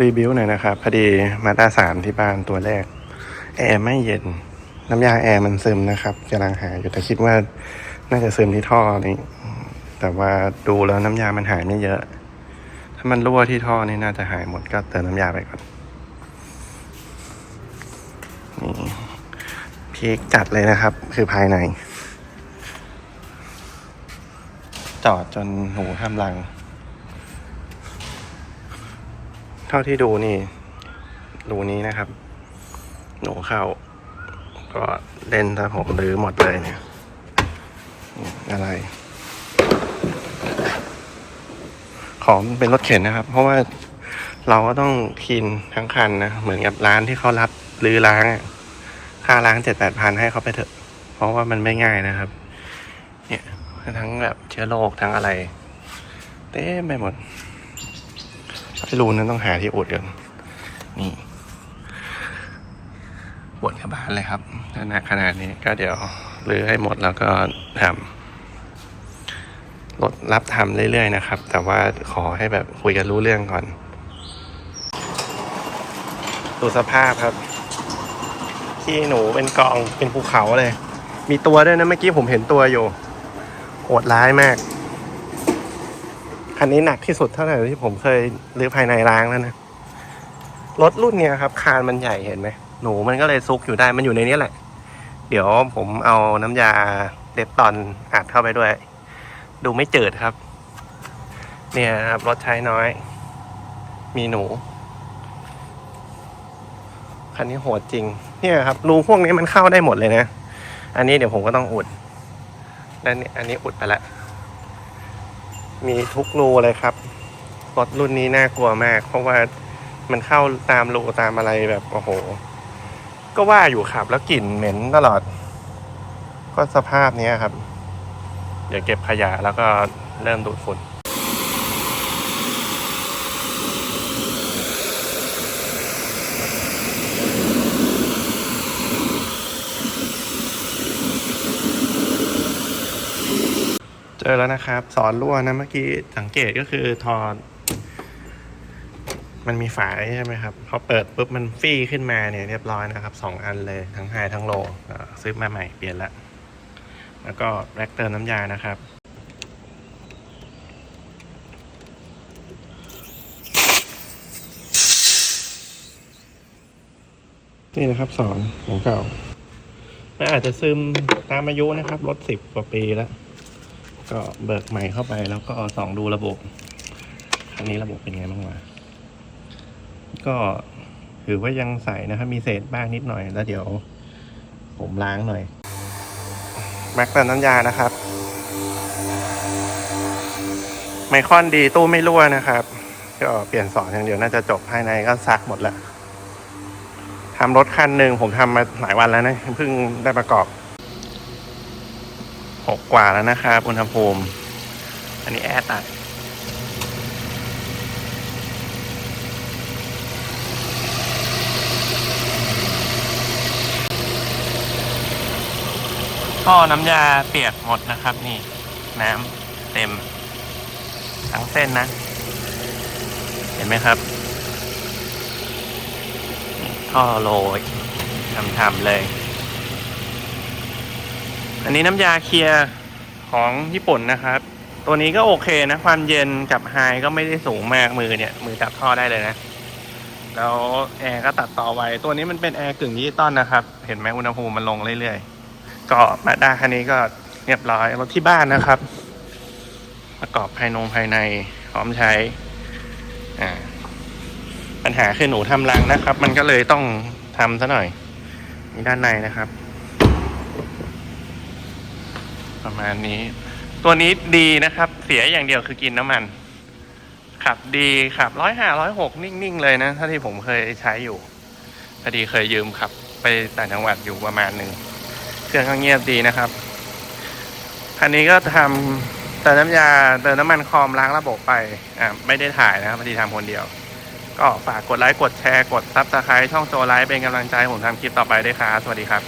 รีวิวหน่อยนะครับ พอดีมาด้าสามที่บ้านตัวแรก แอร์ไม่เย็น น้ำยาแอร์มันซึมนะครับกำลังหาอยู่แต่คิดว่าน่าจะซึมที่ท่อนี้ แต่ว่าดูแล้วน้ำยามันหายไม่เยอะ ถ้ามันรั่วที่ท่อนี่น่าจะหายหมดก็เติมน้ำยาไปก่อนนี่พีคจัดเลยนะครับ คือภายใน จอดจนหนูทำรัง เท่าที่ดูนี่รูนี้นะครับ หนูเข้า ก็เล่นถ้าผมรื้อหมดเลยเนี่ย อะไร ของเป็นรถเข็นนะครับ เพราะว่าเราก็ต้องคลีนทั้งคันนะ เหมือนกับร้านที่เขารับรื้อล้างอะค่าล้างเจ็ดแปดพันให้เขาไปเถอะ เพราะว่ามันไม่ง่ายนะครับ เนี่ยทั้งแบบเชื้อโรคทั้งอะไร เต็มไปหมด ไอ้รูนั้นต้องหาที่อุดกันนี่ปวดกระบาลเลยครับถ้าหนักขนาดนี้ก็เดี๋ยวรื้อให้หมดแล้วก็ทำรถรับทำเรื่อยๆนะครับ แต่ว่าขอให้แบบคุยกันรู้เรื่องก่อนดูสภาพครับขี้หนูเป็นกองเป็นภูเขาเลย มีตัวด้วยนะเมื่อกี้ผมเห็นตัวอยู่โหดร้ายมาก คันนี้หนักที่สุดเท่าไหร่ที่ผมเคยรื้อภายในล้างแล้วนะรถรุ่นเนี้ยครับคานมันใหญ่เห็นไหมหนูมันก็เลยซุกอยู่ได้มันอยู่ในนี้แหละ เดี๋ยวผมเอาน้ำยาเด็ดตอนอัดเข้าไปด้วย ดูไม่เจืดครับ เนี่ยครับรถใช้น้อย มีหนูคันนี้โหดจริง เนี่ยครับรูพวกนี้มันเข้าได้หมดเลยนะ อันนี้เดี๋ยวผมก็ต้องอุดและนี่อันนี้อุดไปละ มีทุกรูเลยครับ รถรุ่นนี้น่ากลัวมาก เพราะว่ามันเข้าตามรูตามอะไรแบบโอ้โห ก็ว่าอยู่ขับ แล้วกลิ่นเหม็นตลอด ก็สภาพนี้ครับ เดี๋ยวเก็บขยะแล้วก็เริ่มดูดฝุ่น เจอแล้วนะครับ สอนรั่วนะเมื่อกี้สังเกตก็คือทอนมันมีฝายใช่ไหมครับพอเปิดปุ๊บมันฟี่ขึ้นมาเนี่ยเรียบร้อยนะครับสองอันเลยทั้งไฮทั้งโลซื้อมาใหม่เปลี่ยนละแล้วก็แบล็กเติมน้ำยานะครับนี่นะครับสอนของเก่ามันอาจจะซึมตามอายุนะครับรถสิบกว่าปีแล้ว ก็เบิกใหม่เข้าไปแล้วก็สองดูระบบคันนี้ระบบเป็นไงบ้างวะก็ถือว่ายังใส่นะครับ มีเศษบ้างนิดหน่อยแล้วเดี๋ยว ผมล้างหน่อย แม็กเติมน้ำยานะครับ ไมคอนดีตู้ไม่รั่วนะครับก็เปลี่ยนสอนอย่างเดียวน่าจะจบภายในก็ซักหมดแล้วทำรถคันหนึ่งผมทำมาหลายวันแล้วนะเพิ่งได้ประกอบ หกกว่าแล้วนะครับอุณหภูมิ อันนี้แอร์ตัดท่อน้ำยาเปียกหมดนะครับนี่ น้ำเต็ม ทั้งเส้นนะ เห็นไหมครับท่อโรยทำๆเลย อันนี้น้ำยาเคลียร์ของญี่ปุ่นนะครับ ตัวนี้ก็โอเคนะ ความเย็นกับไฮก็ไม่ได้สูงมากมือเนี่ย มือจับท่อได้เลยนะ แล้วแอร์ก็ตัดต่อไว้ ตัวนี้มันเป็นแอร์กึ่งดิจิตอลนะครับ เห็นไหมอุณหภูมิมันลงเรื่อยๆ ก็มาด้าคันนี้ก็เรียบร้อยรถที่บ้านนะครับ ประกอบภายนงภายในพร้อมใช้ อ่า ปัญหาคือหนูทำรังนะครับ มันก็เลยต้องทำซะหน่อยนี่ด้านในนะครับ ประมาณนี้ ตัวนี้ดีนะครับ เสียอย่างเดียวคือกินน้ำมัน ขับดีขับร้อยห้าร้อยหกนิ่งๆเลยนะถ้าที่ผมเคยใช้อยู่พอดีเคยยืมขับ ไปต่างจังหวัดอยู่ประมาณหนึ่งเครื่องก็เงียบดีนะครับคันนี้ก็ทำเติมน้ำยาเติมน้ำมันคอมล้างระบบไปอ่าไม่ได้ถ่ายนะครับพอดีทำคนเดียว ก็ฝากกดไลค์กดแชร์กดซับสไครต์ช่องโจไลฟ์เป็นกำลังใจผมทำคลิปต่อไปด้วยครับสวัสดีครับ